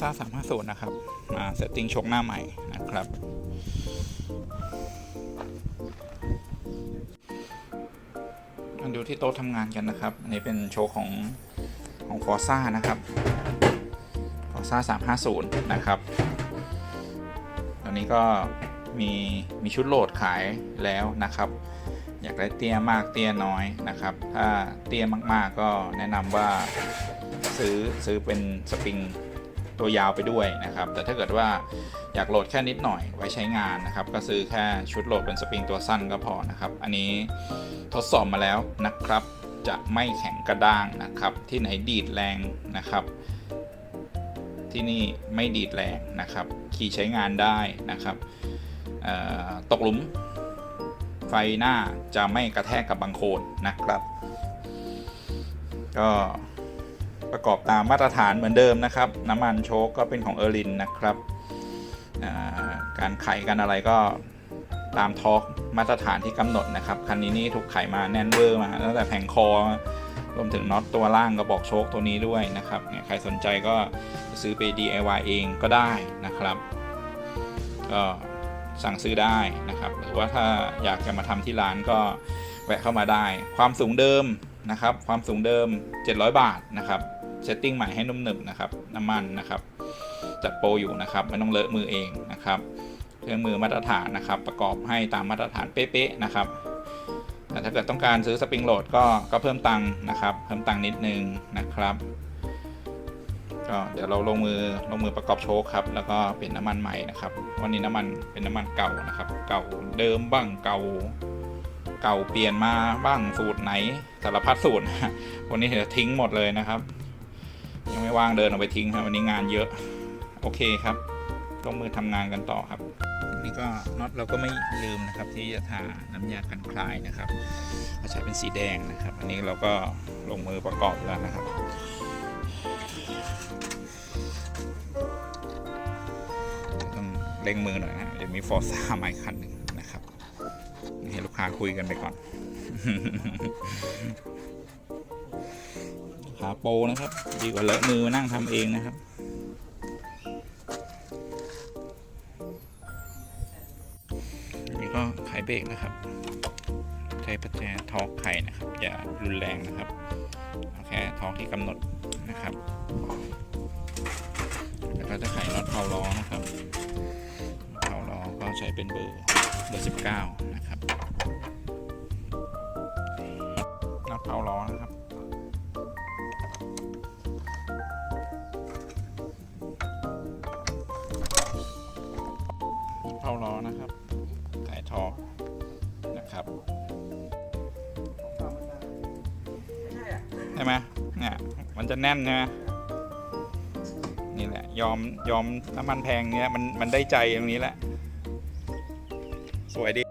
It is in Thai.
ซ่า350นะครับมาเซตติ้งชกหน้าใหม่นะครับ มาดูที่โต๊ะทำงานกันนะครับ อันนี้เป็นโชว์ของของฟอร์ซ่านะครับฟอร์ซ่า350นะครับตอนนี้ก็มีมีชุดโหลดขายแล้วนะครับ อยากได้เตี้ยมากเตี้ยน้อยนะครับ ถ้าเตี้ยมากๆก็แนะนำว่าซื้อซื้อเป็นสปริง ตัวยาวไปด้วยนะครับ แต่ถ้าเกิดว่าอยากโหลดแค่นิดหน่อยไว้ใช้งานนะครับ ก็ซื้อแค่ชุดโหลดเป็นสปริงตัวสั้นก็พอนะครับ อันนี้ทดสอบมาแล้วนะครับ จะไม่แข็งกระด้างนะครับ ที่ไหนดีดแรงนะครับ ที่นี่ไม่ดีดแรงนะครับ ขี่ใช้งานได้นะครับตกหลุมไฟหน้าจะไม่กระแทกกับบังโคลนนะครับ ก็ ประกอบตามมาตรฐานเหมือนเดิมนะครับ น้ำมันโชคก็เป็นของเออร์ลินนะครับการไขกันอะไรก็ตามทอร์กมาตรฐานที่กำหนดนะครับ คันนี้นี่ถูกไขมาแน่นเวอร์มาตั้งแต่แผงคอรวมถึงน็อตตัวล่างกระบอกโชคตัวนี้ด้วยนะครับเนี่ยใครสนใจก็ซื้อไป DIY เองก็ได้นะครับก็สั่งซื้อได้นะครับ หรือว่าถ้าอยากจะมาทำที่ร้านก็แวะเข้ามาได้ ความสูงเดิมนะครับ ความสูงเดิม 700 บาทนะครับ เซตติ้งใหม่ให้นุ่มหนึบนะครับน้ำมันนะครับจัดโปรอยู่นะครับไม่ต้องเลอะมือเองนะครับเครื่องมือมาตรฐานนะครับ ประกอบให้ตามมาตรฐานเป๊ะๆนะครับแต่ถ้าเกิดต้องการซื้อสปริงโหลดก็ก็เพิ่มตังค์นะครับ เพิ่มตังค์นิดนึงนะครับก็เดี๋ยวเราลงมือลงมือประกอบโชคครับ แล้วก็เป็นน้ำมันใหม่นะครับ วันนี้น้ำมันเป็นน้ำมันเก่านะครับ เก่าเดิมบ้างเก่า เก่าเปลี่ยนมาบ้างสูตรไหนสารพัดสูตรวันนี้เดี๋ยวทิ้งหมดเลยนะครับ ยังไม่ว่างเดินออกไปทิ้งครับวันนี้งานเยอะ โอเคครับลงมือทำงานกันต่อครับนี่ก็น็อตเราก็ไม่ลืมนะครับ ที่จะทาน้ำยากันคลายนะครับเราใช้เป็นสีแดงนะครับ อันนี้เราก็ลงมือประกอบแล้วนะครับต้องเร่งมือหน่อยนะเดี๋ยวมีฟอร์ซ่ามาอีกคันหนึ่งนะครับให้ลูกค้าคุยกันไปก่อนาโปนะครับ ดีกว่าเลอะมือมานั่งทำเองนะครับนนี้ก็ไขเบรกนะครับ ใช้ประแจทอกไขนะครับ อย่ารุนแรงนะครับเอาแค่ทอกที่กำหนดนะครับ แล้วก็จะไขน็อตเผาล้อนะครับเผาล้อก็ใช้เป็นเบอร์เบอร์19นะครับน็อตเผาล้อนะครับ เผาล้อนะครับไขทองนะครับใช่ไหมเนี่ยมันจะแน่นใช่ไหมนี่แหละ ยอมยอมน้ำมันแพงเนี้ยมันมันได้ใจตรงนี้แหละ สวยดี